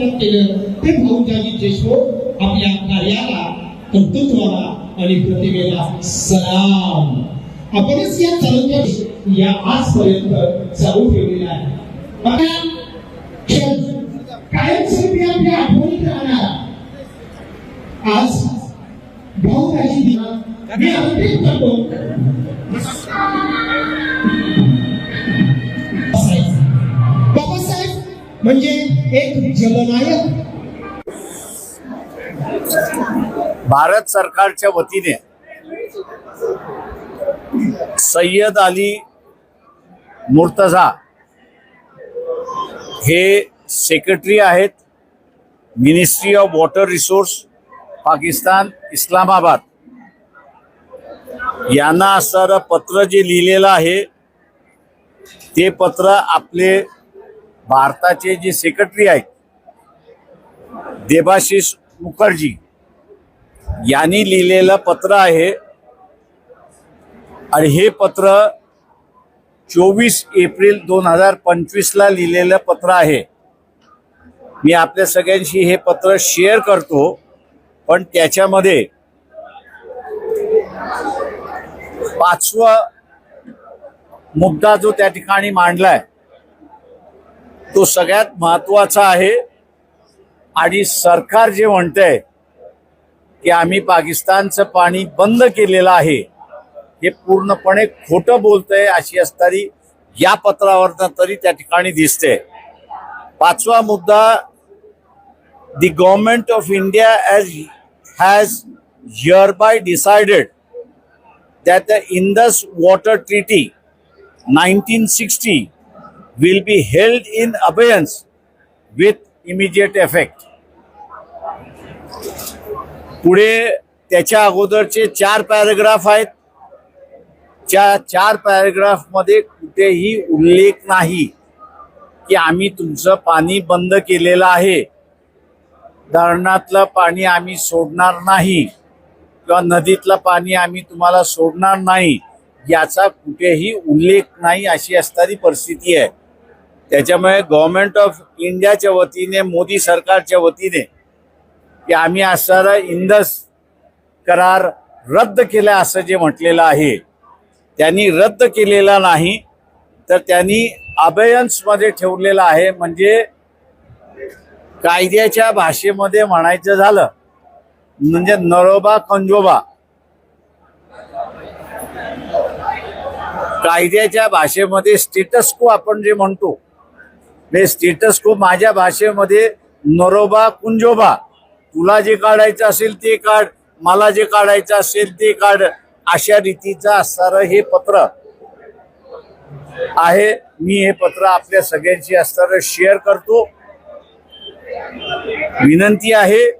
राज्यात केलं ते भाऊजाजी देशमुख आपल्या कार्याला कर्तृत्वाला आणि प्रतिमेला सलाम. आपणच या तालुक्यात या आजपर्यंत चालू ठेवलेला आहे. बघा, कायमस्वरूपी आपल्या आठवणीत राहणार. आज भाऊ भाऊराजी दिला. मी अंतिम करतो म्हणजे एक जलनायक. भारत सरकारच्या वतीने सय्यद अली मुर्तझा हे सेक्रेटरी आहेत ministry of water resource Pakistan Islamabad. यांना असणारं पत्र जे लिहिलेलं आहे ते पत्र आपले भारताचे जे सेक्रेटरी आहेत देबाशिष मुखर्जी यांनी लिहिलेलं पत्र आहे. आणि हे पत्र चोवीस एप्रिल दोन हजार पंचवीसला लिहिलेलं पत्र आहे. मी आपल्या सगळ्यांशी हे पत्र शेअर करतो पण त्याच्यामध्ये पाचवा मुद्दा जो त्या ठिकाणी मांडलाय तो सगळ्यात महत्त्वाचा आहे. आणि सरकार जे म्हणतंय की आम्ही पाकिस्तानचं पाणी बंद केलेलं आहे हे पूर्णपणे खोटं बोलतंय अशी असणारी या पत्रावरनं तरी त्या ठिकाणी दिसते पाचवा मुद्दा the government of India as has here decided that the water Water Treaty 1960 will be held in abeyance with immediate effect. पुढे त्याच्या अगोदरचे चार पॅराग्राफ आहेत. त्या चार पॅराग्राफमध्ये कुठेही उल्लेख नाही की आम्ही तुमचं पाणी बंद केलेलं आहे. धरणातलं पाणी आम्ही सोडणार नाही किंवा नदीतलं पाणी आम्ही तुम्हाला सोडणार नाही याचा कुठेही उल्लेख नाही अशी असणारी परिस्थिती आहे. त्याच्यामुळे गव्हर्नमेंट ऑफ इंडियाच्या वतीने मोदी सरकारच्या वतीने की आम्ही असणारा इंदस करार रद्द केला असं जे म्हटलेलं आहे. त्यांनी रद्द केलेला नाही तर त्यांनी अबेयन्स ठेवलेला आहे. म्हणजे कायद्याच्या भाषेमध्ये म्हणायचं झालं म्हणजे नरोबा कंजोबा कायद्याच्या भाषेमध्ये स्टेटस को आपण जे म्हणतो मी स्टेटस को माझ्या भाषेमध्ये नरोबा कुंजोबा. तुला जे काढायचं असेल ते काढ मला जे काढायचं असेल ते काढ. अशा रीतीचं असणारं हे पत्र आहे. मी हे पत्र आपल्या सगळ्यांशी असणारं शेअर करतो. विनंती आहे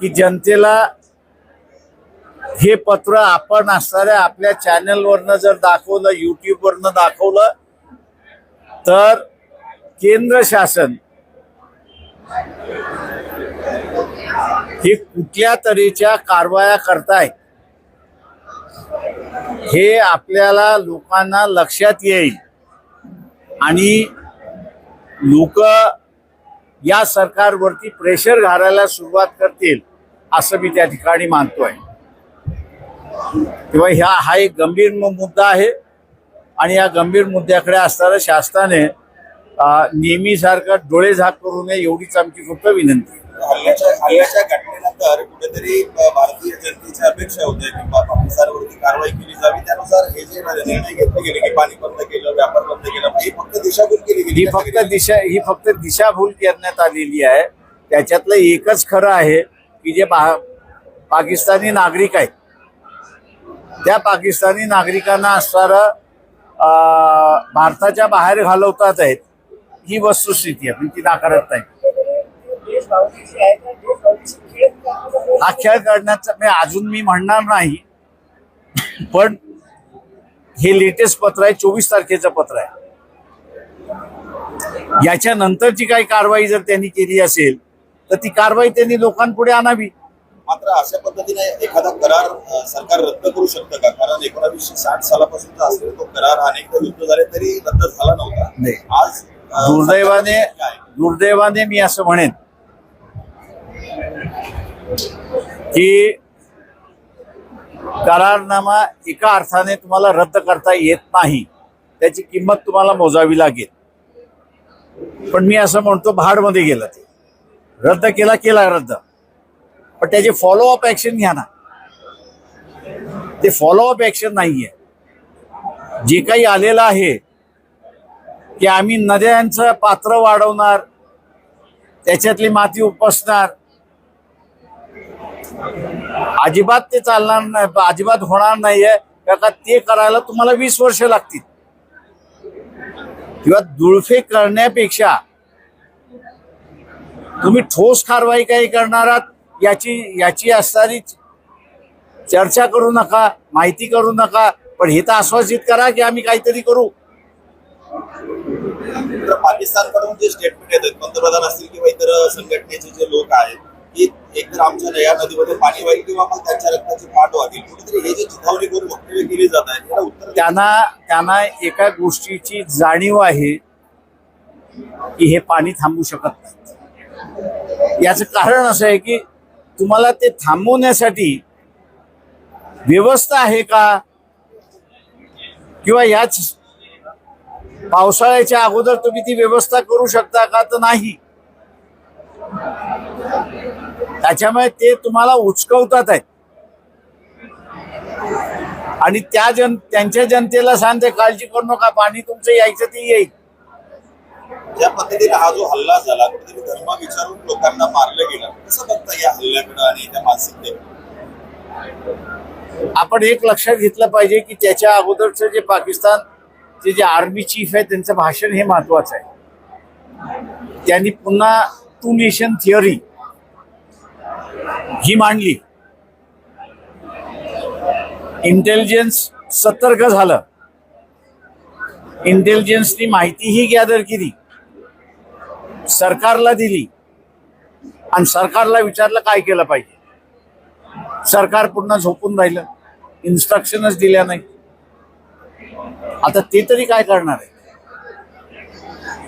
की जनतेला हे पत्र आपण असणाऱ्या आपल्या चॅनलवरनं जर दाखवलं युट्यूबवरनं दाखवलं तर केंद्र शासन हे कुठल्या तऱ्हेच्या कारवाया करताय हे आपल्याला लोकांना लक्षात येईल. आणि लोक या सरकारवरती प्रेशर घालायला सुरुवात करतील असं मी त्या ठिकाणी मानतोय. तेव्हा ह्या हा एक गंभीर मुद्दा आहे. आणि या गंभीर मुद्द्याकडे असणाऱ्या शासनाने नेहमीसारखं डोळे झाक करू नये एवढीच आमची फक्त विनंती. आहे. हल्ल्याच्या घटनेनंतर कुठेतरी भारतीय जनतेची अपेक्षा होते की पाकिस्तानवरती कारवाई केली जावी. त्यानुसार हे जे निर्णय घेतले गेले की पाणी बंद केलं व्यापार बंद केला ही फक्त दिशाभूल केली गेली. ही फक्त दिशा ही फक्त दिशाभूल करण्यात आलेली आहे. त्याच्यातलं एकच खरं आहे की जे पाकिस्तानी नागरिक आहेत. त्या पाकिस्तानी नागरिकांना असणारं भारताच्या बाहेर घालवतात आहेत. ही वस्तुस्थिती आहे पण ती नाकारत नाही. हा खेळ काढण्याचा मी अजून मी म्हणणार नाही पण हे लेटेस्ट पत्र आहे चोवीस तारखेचं पत्र आहे. याच्या नंतरची काही कारवाई जर त्यांनी केली असेल तर ती कारवाई त्यांनी लोकांपुढे आणावी. मात्र अशा पद्धतीने एखादा करार सरकार रद्द करू शकतं का? कारण एकोणावीसशे साठ सालापासूनचा असलेला तो करार अनेकदा युद्ध झाले तरी रद्द झाला नव्हता. आज दुर्दैवाने दुर्दैवाने मी असं म्हणेन की करारनामा एका अर्थाने तुम्हाला रद्द करता येत नाही. त्याची किंमत तुम्हाला मोजावी लागेल. पण मी असं म्हणतो भाडमध्ये गेलं ते. रद्द केला केला रद्द. पण त्याचे फॉलोअप ऍक्शन घ्या ना. ते फॉलोअप ऍक्शन नाहीये. जे काही आलेलं आहे की आम्ही नद्यांचं पात्र वाढवणार त्याच्यातली माती उपसणार. अजिबात ते चालणार नाही अजिबात होणार नाहीये. का ते करायला तुम्हाला वीस वर्ष लागतील. किंवा दुळफे करण्यापेक्षा तुम्ही ठोस कारवाई काही करणार आहात याची याची असणारी चर्चा करू नका माहिती करू नका पण हे तर आश्वासित करा की आम्ही काहीतरी करू. तर पाकिस्तानकडून जे स्टेटमेंट येतात पंतप्रधान असतील किंवा इतर संघटनेचे जे लोक आहेत की एकतर आमच्या या नदीमध्ये पाणी वाईल किंवा मग त्यांच्या रक्ताची पाठ वाढेल कुठेतरी हे जे चिथावणी करून वक्तव्य केली जात आहे त्याला उत्तर त्यांना त्यांना एका गोष्टीची जाणीव आहे की हे पाणी थांबू शकत नाही. याचं कारण असं आहे की तुम्हाला ते थांबवण्यासाठी व्यवस्था आहे का? किंवा याच पावसाळ्याच्या अगोदर तुम्ही ती व्यवस्था करू शकता का तर नाही. त्याच्यामुळे ते तुम्हाला उचकवतात आहेत. आणि त्या जन त्यांच्या जनतेला सांगते काळजी करू नका पाणी तुमचं यायचं ते येईल. ज्या पद्धतीने हा जो हल्ला झाला कुठेतरी धर्म विचारून लोकांना मारलं गेलं कसं बघता या हल्ल्याकडे आणि त्या मानसिकतेकडे? आपण एक लक्षात घेतलं पाहिजे की त्याच्या अगोदरचं जे ते जे आर्मी चीफ आहे त्यांचं भाषण हे महत्वाचं आहे. त्यांनी पुन्हा टू नेशन थिअरी ही मांडली. इंटेलिजन्स सतर्क झालं. इंटेलिजन्सनी माहितीही गॅदर केली. सरकारला दिली. आणि सरकारला विचारलं काय केलं पाहिजे. सरकार पुन्हा झोपून राहिलं. इन्स्ट्रक्शनच दिल्या नाही आता ते तरी काय करणार आहे?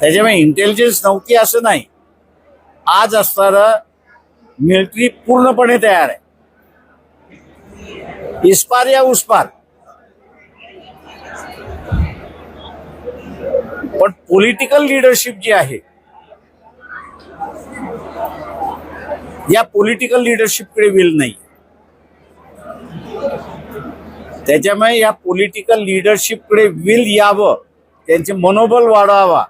त्याच्यामुळे इंटेलिजन्स नव्हती असं नाही. आज असणारं मिलिटरी पूर्णपणे तयार आहे. इस्पार या उस्पार. पण पॉलिटिकल लिडरशिप जी आहे या पॉलिटिकल लिडरशिपकडे विल नाही. त्याच्यामुळे या पॉलिटिकल लिडरशिपकडे विल यावं त्यांचे मनोबल वाढवावा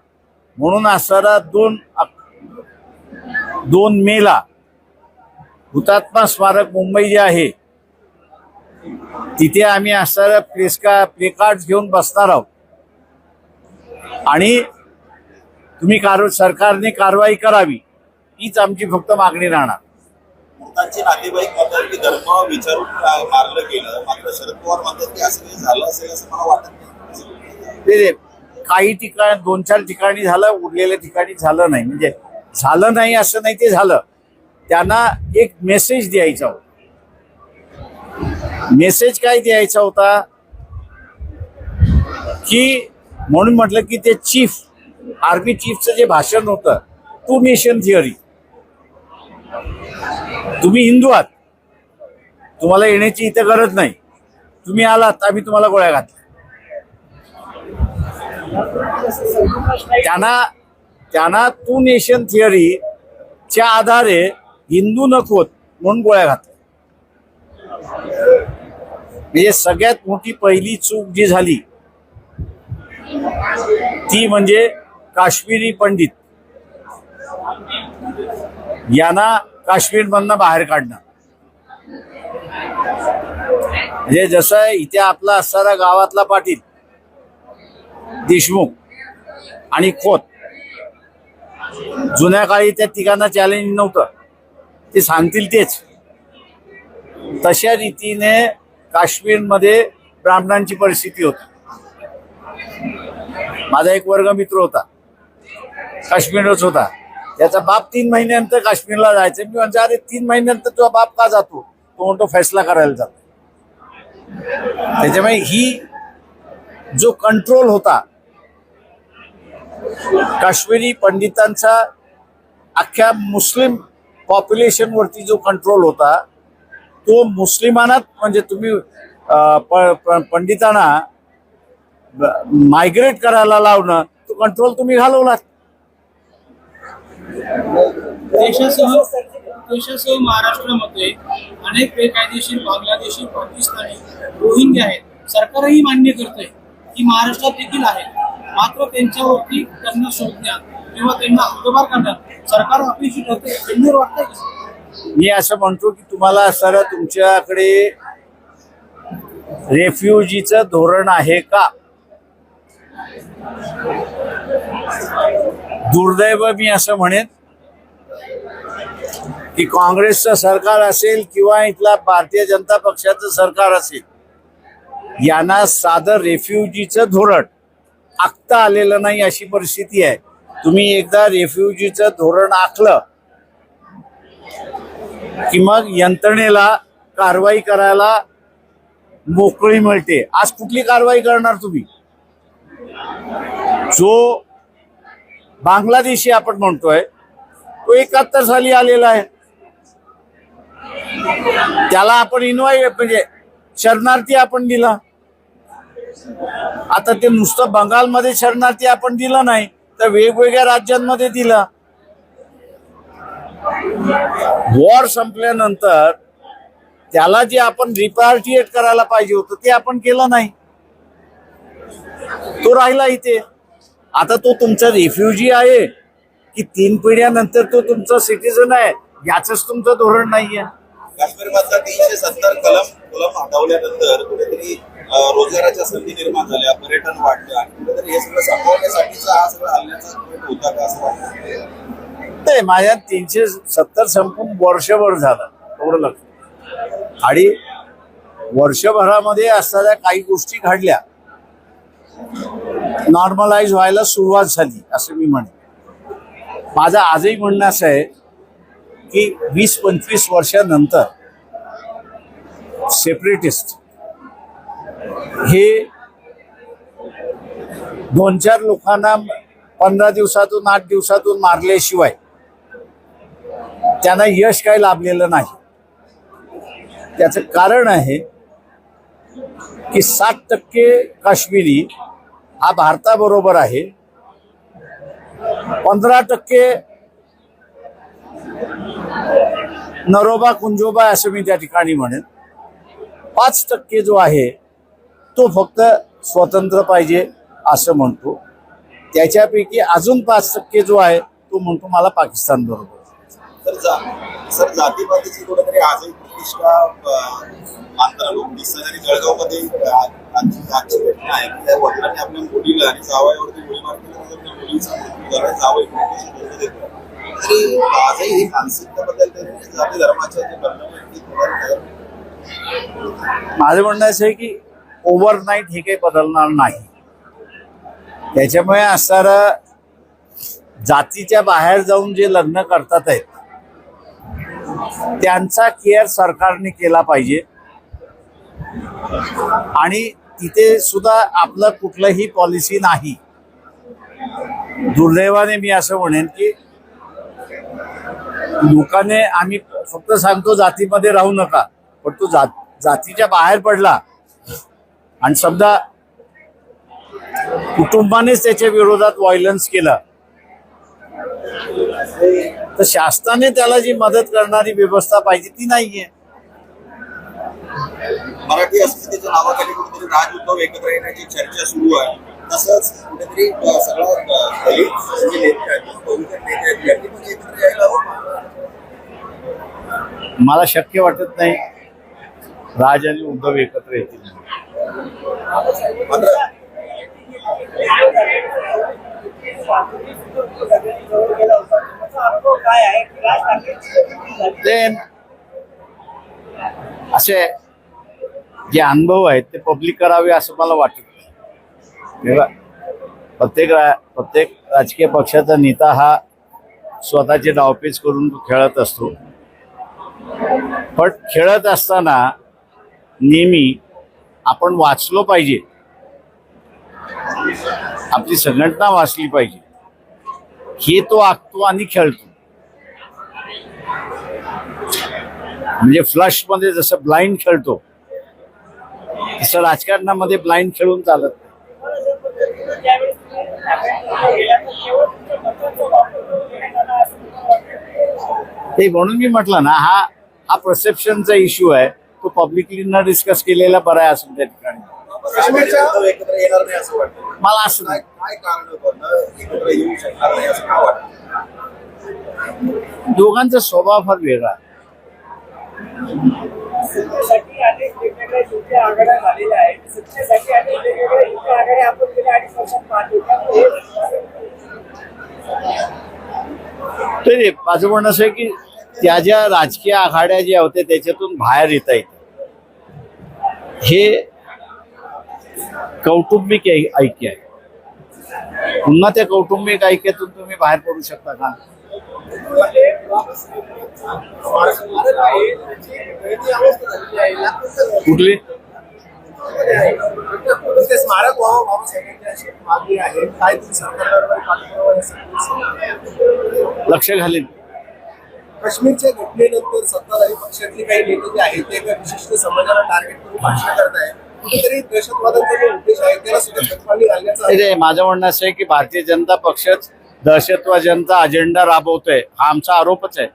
म्हणून असणारा दोन दोन मेला हुतात्मा स्मारक मुंबई जे आहे तिथे आम्ही असणारा प्लेसका प्लेकार्ड घेऊन बसणार आहोत. आणि तुम्ही कार सरकारने कारवाई करावी हीच आमची फक्त मागणी राहणार. मृतांचे नातेवाईक म्हणतात की धर्म विचारून मारलं गेलं मात्र शरद पवार म्हणतात की असं काही झालं असेल असं मला वाटत नाही. काही ठिकाण दोन चार ठिकाणी झालं उरलेल्या ठिकाणी झालं नाही. म्हणजे झालं नाही असं नाही ते झालं. त्यांना एक मेसेज द्यायचा होता. मेसेज काय द्यायचा होता? की म्हणून म्हटलं की ते चीफ आर्मी चीफचं जे भाषण होतं टू नेशन थिअरी तुम्ही हिंदू आहात. तुम्हाला येण्याची इथं गरज नाही. तुम्ही आलात आम्ही तुम्हाला गोळ्या घातल्या. त्यांना त्यांना टू नेशन थिअरीच्या आधारे हिंदू नकोत म्हणून गोळ्या घातल्या. म्हणजे सगळ्यात मोठी पहिली चूक जी झाली ती म्हणजे काश्मीरी पंडित. यांना काश्मीरमधनं बाहेर काढणं. म्हणजे जसं इथे आपला असणारा गावातला पाटील देशमुख आणि खोत जुन्या काळी त्या तिघांना चॅलेंज नव्हतं. ते सांगतील तेच. तशा रीतीने काश्मीरमध्ये ब्राह्मणांची परिस्थिती होती. माझा एक वर्ग मित्र होता. काश्मीरच होता. त्याचा बाप तीन महिन्यानंतर काश्मीरला जायचं मी म्हणजे अरे तीन महिन्यानंतर तुझा बाप का जातो? तो म्हणतो फैसला करायला जातो. त्याच्यामुळे ही जो कंट्रोल होता काश्मीरी पंडितांचा अख्ख्या मुस्लिम पॉप्युलेशनवरती जो कंट्रोल होता तो मुस्लिमांना म्हणजे तुम्ही पंडितांना मायग्रेट करायला लावणं तो कंट्रोल तुम्ही घालवलात. देशासह देशासह महाराष्ट्रामध्ये अनेक बेकायदेशीर बांगलादेशी पाकिस्तानी रोहिंग्या आहेत. सरकारही मान्य करते की महाराष्ट्रात देखील आहेत. मात्र त्यांच्यावरती त्यांना शोधण्यात किंवा त्यांना हद्दबार करण्यात सरकार अपेक्षित होते गंभीर वाटतंय मी असं म्हणतो की तुम्हाला सर तुमच्याकडे रेफ्युजीचं धोरण आहे का? दुर्दैव मी असं म्हणेन की काँग्रेसचं सरकार असेल किंवा इथला भारतीय जनता पक्षाचं सरकार असेल यांना साधं रेफ्युजीचं धोरण आखता आलेलं नाही अशी परिस्थिती आहे. तुम्ही एकदा रेफ्युजीचं धोरण आखलं की मग यंत्रणेला कारवाई करायला मोकळी मिळते. आज कुठली कारवाई करणार तुम्ही? जो बांगलादेशी आपण म्हणतोय. तो एकाहत्तर साली आलेला आहे. त्याला आपण इन्व्हाय म्हणजे शरणार्थी आपण दिला. आता ते नुसतं बंगालमध्ये शरणार्थी आपण दिलं नाही तर वेगवेगळ्या राज्यांमध्ये दिलं. वॉर संपल्यानंतर त्याला जे आपण रिपार्टिएट करायला पाहिजे होतं ते आपण केलं नाही. तो राहिला इथे. आता तो तुमचा रेफ्युजी आहे की तीन पिढ्यानंतर तो तुमचा सिटीजन आहे याच तुमचं धोरण नाहीये. काश्मीर मधला तीनशे सत्तर कलम कलम हटवल्यानंतर कुठेतरी रोजगाराच्या संधी निर्माण झाल्या पर्यटन वाढलं आणि कुठेतरी हे सगळं संपवण्यासाठीचा हा सगळा हल्ल्याचा कट होता का असं वाटतं? ते माझ्या तीनशे सत्तर संपून वर्षभर झालं एवढं लक्ष आणि वर्षभरामध्ये असणाऱ्या काही गोष्टी घडल्या नॉर्मलाइज व्हायला सुरुवात झाली असं मी म्हणेन. माझं आजही म्हणणं असं आहे की वीस पंचवीस वर्षानंतर सेपरेटिस्ट हे दोन चार लोकांना पंधरा दिवसातून आठ दिवसातून मारल्याशिवाय त्यांना यश काही लाभलेलं नाही. त्याचं कारण आहे की सात टक्के काश्मीरी हा भारताबरोबर आहे. पंधरा टक्के नरोबा कुंजोबा असं मी त्या ठिकाणी म्हणेन. पाच टक्के जो आहे तो फक्त स्वतंत्र पाहिजे असं म्हणतो. त्याच्यापैकी अजून पाच टक्के जो आहे तो म्हणतो मला पाकिस्तान बरोबर तर जा सर जातीपातीची कुठेतरी आजही प्रतिष्ठा अं, मानताना दिसतात आणि जळगावमध्ये आजची घटना आहे की त्या वडिलांनी आपल्या मुलीला आणि जावयावरती गोळीबार केल्यानंतर मुलीचा मृत्यू झाला जावई आणि बोलू देत आजही ही मानसिकता बदलते म्हणजे जाती धर्माच्या जे परिणाम माझं म्हणणं असं आहे की ओव्हरनाईट हे काही बदलणार नाही. त्याच्यामुळे असणारं जातीच्या बाहेर जाऊन जे लग्न करतात आहेत त्यांचा केअर सरकारने केला पाहिजे. आणि तिथे सुद्धा आपलं कुठलंही पॉलिसी नाही. दुर्दैवाने मी असं म्हणेन की लोकांनी आम्ही फक्त सांगतो जातीमध्ये राहू नका पण तो जात जातीच्या बाहेर पडला. आणि समजा कुटुंबानेच त्याच्या विरोधात व्हायलन्स केलं. तर शासनाने त्याला जी मदत करणारी व्यवस्था पाहिजे ती नाहीये. मराठी अस्मितेच्या नावाखाली कुठेतरी राज उद्धव एकत्र येण्याची चर्चा सुरू आहे. तसंच कुठेतरी अं, सगळं अं, दलित जे नेते आहेत बहुजन नेते आहेत यांनी पण एकत्र यायला हवं मला शक्य वाटत नाही राज आणि उद्धव एकत्र येतील. मात्र ते असे जे अनुभव आहेत ते पब्लिक करावे असं मला वाटत नाही. प्रत्येक रा प्रत्येक राजकीय पक्षाचा नेता हा स्वतःचे डावपेच करून खेळत असतो. पण खेळत असताना नेहमी आपण वाचलो पाहिजे. आपली संघटना वाचली पाहिजे. हे तो आखतो आणि खेळतो. म्हणजे फ्लशमध्ये जसं ब्लाइंड खेळतो तसं राजकारणामध्ये ब्लाइंड खेळून चालत. ते म्हणून मी म्हटलं ना हा हा परसेप्शनचा इश्यू आहे. तो पब्लिकली न डिस्कस केलेला बरा आहे असं त्या ठिकाणी. मला असं नाही. काय कारण येऊ शकणार नाही असं का वाटतं? दोघांचा स्वभाव फार वेगळा. आहे. सत्तेसाठी अनेक वेगवेगळ्या युती आघाड्या झालेल्या आहेत. सत्तेसाठी अनेक वेगवेगळ्या युती आघाड्या आपण गेल्या अडीच वर्षात पाहतो. त्यामुळे तरी माझं म्हणणं असं आहे की त्या ज्या राजकीय आघाड्या ज्या होत्या त्याच्यातून बाहेर येता येते. हे कौटुंबिक ऐक्य आहे. पुन्हा त्या कौटुंबिक ऐक्यातून तुम्ही बाहेर पडू शकता का? स्मारक आहे त्याची वेगळी अवस्था झालेली आहे लाखोंचं कुठली? ते स्मारक व्हावं व्हावं सगळ्यांची अशी मागणी आहे. काय तुम्ही सरकारवर पाठपुरावा या सगळ्या लक्ष घालेल काश्मीरच्या घटनेनंतर सत्ताधारी पक्षातले काही नेते जे आहेत ते एका विशिष्ट समाजाला टार्गेट करून भाषण करत आहे कुठेतरी दहशतवादाचा जो उद्देश आहे त्याला सुद्धा घालण्याचा माझं म्हणणं असं आहे की भारतीय जनता पक्षच दहशतवाद्यांचा अजेंडा राबवतोय. हा आमचा आरोपच आहे.